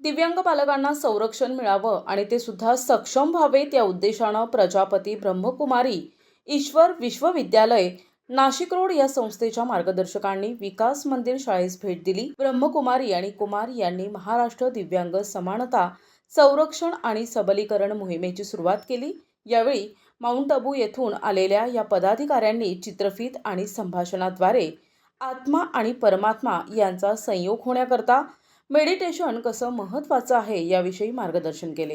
दिव्यांग बालकांना संरक्षण मिळावं आणि ते सुद्धा सक्षम व्हावेत या उद्देशानं प्रजापती ब्रह्मकुमारी ईश्वर विश्वविद्यालय नाशिक रोड या संस्थेच्या मार्गदर्शकांनी विकास मंदिर शाळेस भेट दिली. ब्रह्मकुमारी आणि कुमार यांनी महाराष्ट्र दिव्यांग समानता संरक्षण आणि सबलीकरण मोहिमेची सुरुवात केली. यावेळी माउंट अबू येथून आलेल्या या पदाधिकाऱ्यांनी चित्रफित आणि संभाषणाद्वारे आत्मा आणि परमात्मा यांचा संयोग होण्याकरता मेडिटेशन कसं महत्त्वाचं आहे याविषयी मार्गदर्शन केले.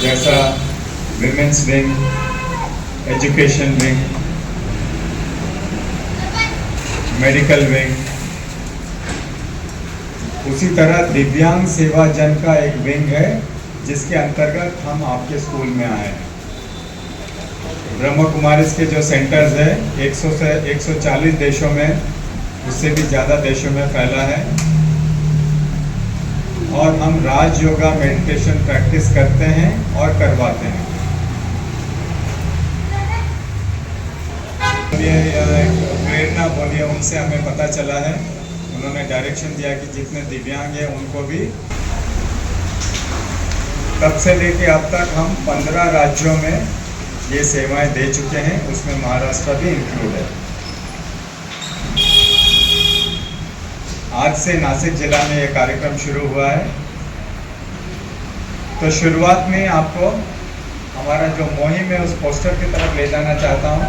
जैसा women's wing education wing medical wing उसी तरह दिव्यांग सेवा जन का एक विंग है जिसके अंतर्गत हम आपके स्कूल में आए हैं। ब्रह्म कुमारिस के जो सेंटर्स है 100 से 140 देशों में उससे भी ज़्यादा देशों में फैला है। और हम राज योगा मेडिटेशन प्रैक्टिस करते हैं और करवाते हैं। प्रेरणा बोलिए उनसे हमें पता चला है। उन्होंने डायरेक्शन दिया कि जितने दिव्यांग हैं, उनको भी तब से लेके अब तक हम पंद्रह राज्यों में ये सेवाएँ दे चुके हैं, उसमें महाराष्ट्र भी इंक्लूड है। आज से नासिक जिला में ये कार्यक्रम शुरू हुआ है। तो शुरुआत में आपको हमारा जो मुहिम है उस पोस्टर की तरफ ले जाना चाहता हूँ।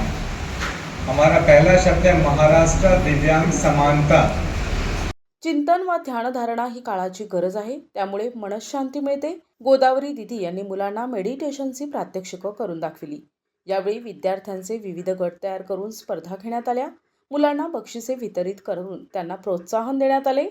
हमारा पहला शब्द है महाराष्ट्र दिव्यांग समानता। चिंतन व ध्यानधारणा ही काळाची गरज आहे. त्यामुळे मनशांती मिळते. गोदावरी दिदी यांनी मुलांना मेडिटेशनची प्रात्यक्षिकं करून दाखविली. यावेळी विद्यार्थ्यांचे विविध गट तयार करून स्पर्धा घेण्यात आल्या. मुलांना बक्षिसे वितरित करून त्यांना प्रोत्साहन देण्यात आले.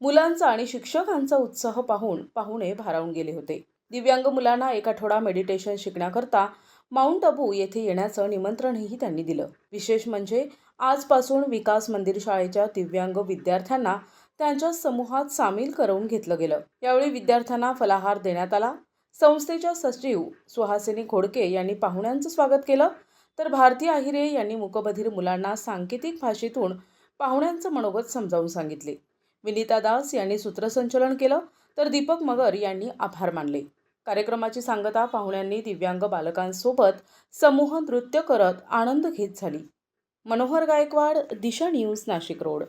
मुलांचा आणि शिक्षकांचा उत्साह पाहून पाहुणे भारावून गेले होते. दिव्यांग मुलांना एक आठवडा मेडिटेशन शिकण्याकरता माउंट अबू येथे येण्याचं निमंत्रणही त्यांनी दिलं. विशेष म्हणजे आजपासून विकास मंदिर शाळेच्या दिव्यांग विद्यार्थ्यांना त्यांच्या समूहात सामील करून घेतलं गेलं. यावेळी विद्यार्थ्यांना फलाहार देण्यात आला. संस्थेच्या सचिव सुहासिनी घोडके यांनी पाहुण्यांचं स्वागत केलं. तर भारती आहिरे यांनी मुकबधीर मुलांना सांकेतिक भाषेतून पाहुण्यांचं मनोगत समजावून सांगितले. विनिता दास यांनी सूत्रसंचलन केलं तर दीपक मगर यांनी आभार मानले. कार्यक्रमाची सांगता पाहुण्यांनी दिव्यांग बालकांसोबत समूह नृत्य करत आनंद घेत झाली. Manohar Gaikwad Disha news Nashik road.